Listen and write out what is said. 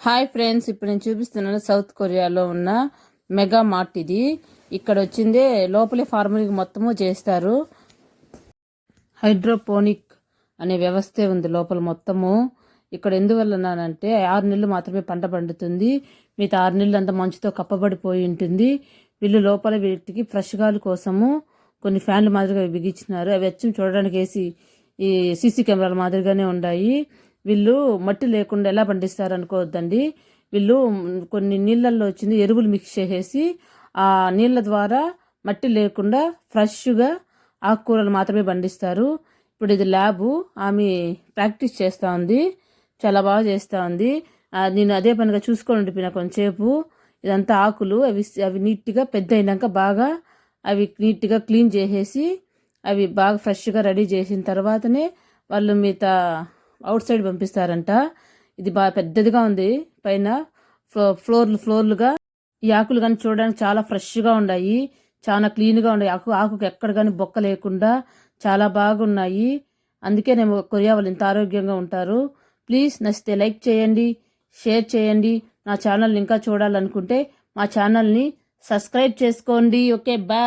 Hi friends ఇప్పుడు నేను చూపిస్తున్నాను సౌత్ కొరియాలో ఉన్న మెగా మార్ట్ ఇది. ఇక్కడ వచ్చిందే లోపలి ఫార్మింగ్ మొత్తము చేస్తారు. హైడ్రోపోనిక్ అనే వ్యవస్థే ఉంది లోపల మొత్తము. ఇక్కడ ఎందువల్లనంటే ఆరు నెలలు మాత్రమే పంట పండుతుంది. మిగతా ఆరు నెలలు అంతా మంచుతో కప్పబడిపోయి ఉంటుంది. వీళ్ళు లోపల వీటికి ఫ్రెష్ గాలి కోసము కొన్ని ఫ్యాన్లు మాదిరిగా బిగించినారు. అవి వచ్చి చూడడానికి వేసి ఈ సీసీ కెమెరాల మాదిరిగానే ఉన్నాయి వీళ్ళు మట్టి లేకుండా ఎలా పండిస్తారు అనుకోవద్దండి. వీళ్ళు కొన్ని నీళ్ళల్లో వచ్చింది ఎరువులు మిక్స్ చేసేసి ఆ నీళ్ళ ద్వారా మట్టి లేకుండా ఫ్రెష్గా ఆకుకూరలు మాత్రమే పండిస్తారు. ఇప్పుడు ఇది ల్యాబు ఆమె ప్రాక్టీస్ చేస్తూ ఉంది. చాలా బాగా చేస్తూ ఉంది. నేను అదే పనిగా చూసుకొని ఉండిపోయిన కొంచెంసేపు. ఇదంతా ఆకులు అవి అవి నీట్గా పెద్ద అయినాక బాగా అవి నీట్గా క్లీన్ చేసేసి అవి బాగా ఫ్రెష్గా రెడీ చేసిన తర్వాతనే వాళ్ళు మిగతా అవుట్ సైడ్ పంపిస్తారంట. ఇది బాగా పెద్దదిగా ఉంది. పైన ఫ్లో ఫ్లోర్లు ఫ్లోర్లుగా ఈ ఆకులు కానీ చూడడానికి చాలా ఫ్రెష్గా ఉన్నాయి చాలా క్లీన్గా ఉన్నాయి ఆకు ఆకుకు ఎక్కడ కానీ బొక్క లేకుండా చాలా బాగున్నాయి. అందుకే నేను కొరియా వాళ్ళు ఇంత ఆరోగ్యంగా ఉంటారు. ప్లీజ్ నచ్చితే లైక్ చేయండి షేర్ చేయండి. నా ఛానల్ ఇంకా చూడాలనుకుంటే మా ఛానల్ని సబ్స్క్రైబ్ చేసుకోండి. Okay bye.